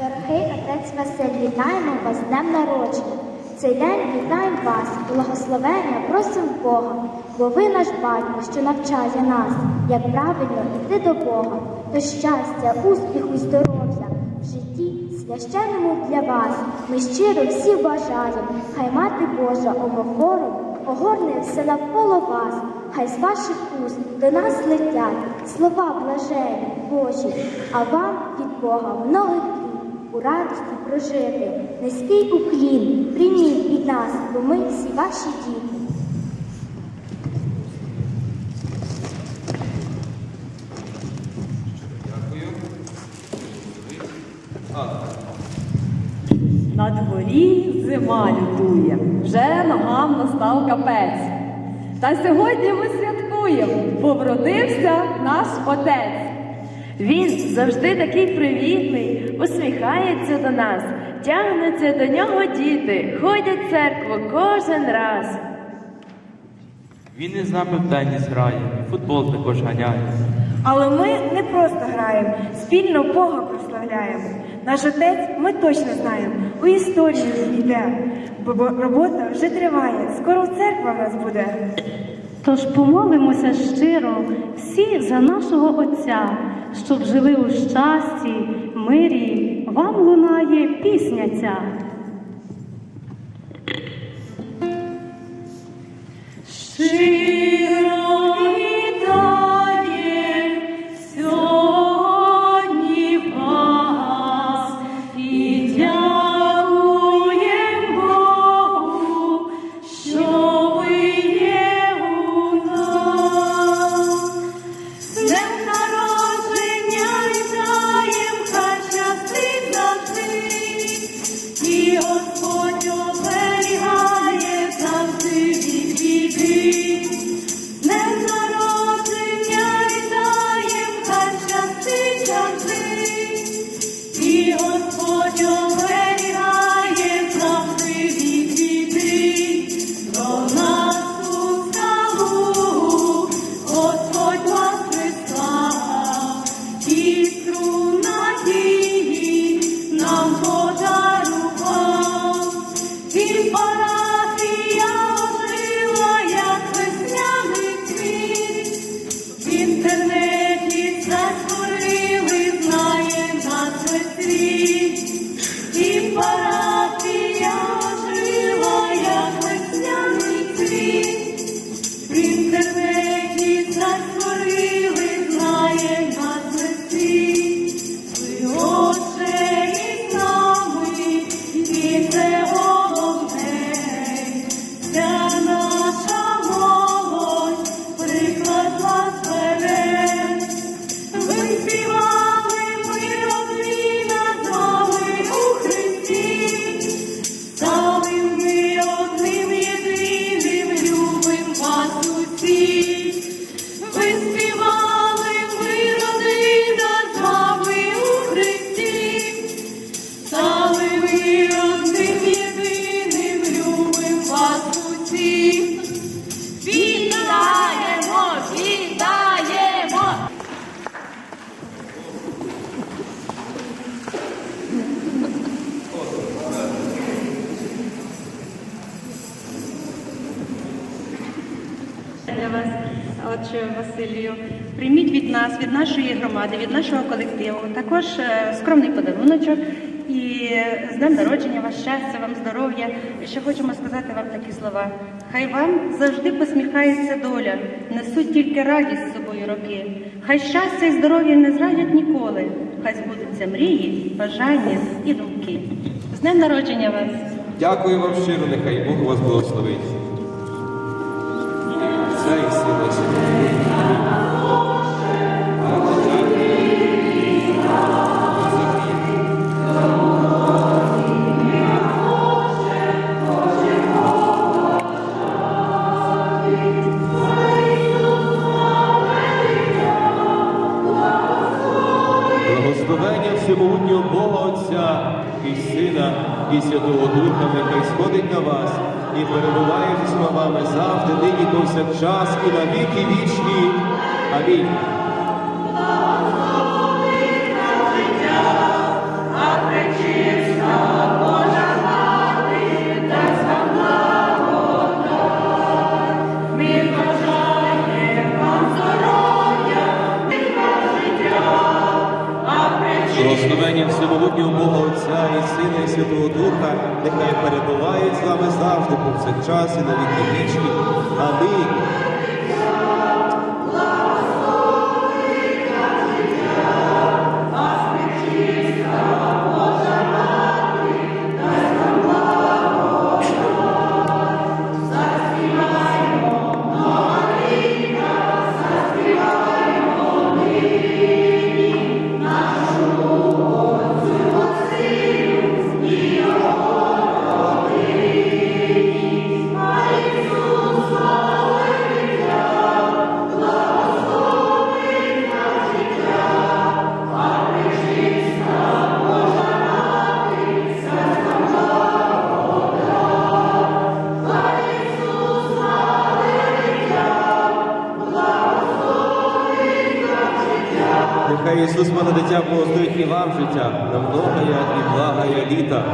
Дорогий отець Василь, вітаємо вас з днем народження. Цей день вітаємо вас, благословення просимо Бога, бо ви наш батько, що навчає нас, як правильно йти до Бога, до щастя, успіху здоров'я в житті священному для вас. Ми щиро всі бажаємо, хай мати Божа омофору огорне все навколо вас, хай з ваших уст до нас летять слова блажені, Божі, а вам від Бога многих у радості прожити. Низький уклін, прийміть від нас, бо ми всі ваші діти. На дворі зима лютує, вже ногам настав капець. Та сьогодні ми святкуємо, бо вродився наш отець. Він завжди такий привітний, усміхається до нас, тягнуться до нього діти, ходять в церкву кожен раз. він і з нами в теніс грає, і футбол також ганяє. Але ми не просто граємо, спільно Бога прославляємо. Наш отець ми точно знаємо, у історію йде, бо бо робота вже триває, скоро церква в нас буде. Тож помолимося щиро всі за нашого Отця, щоб жили у щасті, мирі, вам лунає пісня ця. Отче Василію. Прийміть від нас, від нашої громади, від нашого колективу, також е, скромний подаруночок і з днем народження вас, щастя, вам здоров'я. І ще хочемо сказати вам такі слова. Хай вам завжди посміхається доля, несуть тільки радість з собою роки. Хай щастя і здоров'я не зрадять ніколи. Хай збудуться мрії, бажання і думки. З днем народження вас! Дякую вам щиро, нехай Бог вас благословить. Всемогутнього Бога Отця і Сина, і Святого Духа нехай сходить на вас і перебуває з вами завжди, нині повсякчас і на віки вічні. Амінь. Благословення всемогутнього Бога Отця і Сина і Святого Духа, нехай перебувають з вами завжди, повсякчас і на віки вічні. Амінь. Нехай Ісус, мене дитя, благословить і вам життя, на многое і благое літа.